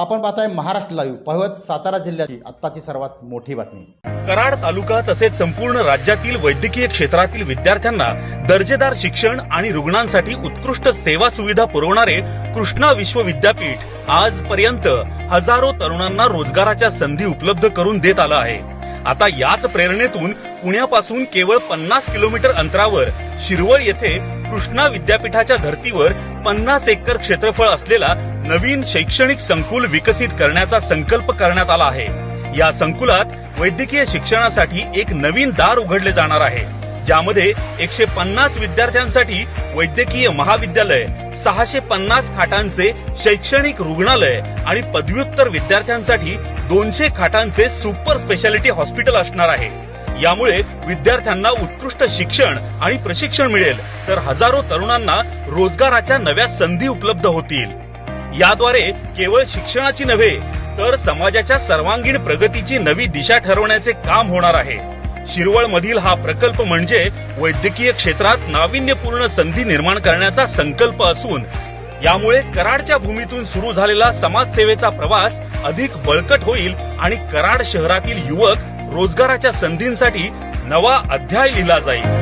आपण पाहताय महाराष्ट्र लाईव्ह पाहत सातारा जिल्ह्याची आत्ताची सर्वात मोठी बातमी. कराड तालुका तसेच संपूर्ण राज्यातील वैद्यकीय क्षेत्रातील विद्यार्थ्यांना दर्जेदार शिक्षण आणि रुग्णांसाठी उत्कृष्ट सेवा सुविधा पुरवणारे कृष्णा विश्व विद्यापीठ आजपर्यंत हजारो तरुणांना रोजगाराच्या संधी उपलब्ध करून देत आलं आहे. आता याच प्रेरणेतून पुण्यापासून केवळ पन्नास किलोमीटर अंतरावर शिरवळ येथे कृष्णा विद्यापीठाच्या धर्तीवर पन्नास एकर क्षेत्रफळ असलेला नवीन शैक्षणिक संकुल विकसित करण्याचा संकल्प करण्यात आला आहे. या संकुलात वैद्यकीय शिक्षणासाठी एक नवीन दार उघडले जाणार आहे. ज्यामध्ये एकशे पन्नास विद्यार्थ्यांसाठी वैद्यकीय महाविद्यालय सहाशे पन्नास खाटांचे शैक्षणिक रुग्णालय आणि पदव्युत्तर विद्यार्थ्यांसाठी दोनशे खाटांचे सुपर स्पेशालिटी हॉस्पिटल असणार आहे. यामुळे विद्यार्थ्यांना उत्कृष्ट शिक्षण आणि प्रशिक्षण मिळेल. तर हजारो तरुणांना रोजगाराच्या नव्या संधी उपलब्ध होतील. याद्वारे केवळ शिक्षणाची नव्हे तर समाजाच्या सर्वांगीण प्रगतीची नवी दिशा ठरवण्याचे काम होणार आहे. शिरवळ मधील हा प्रकल्प म्हणजे वैद्यकीय क्षेत्रात नाविन्यपूर्ण संधी निर्माण करण्याचा संकल्प असून यामुळे कराडच्या भूमीतून सुरू झालेला समाजसेवेचा प्रवास अधिक बळकट होईल आणि कराड शहरातील युवक रोजगाराच्या संधींसाठी नवा अध्याय लिहिला जाईल.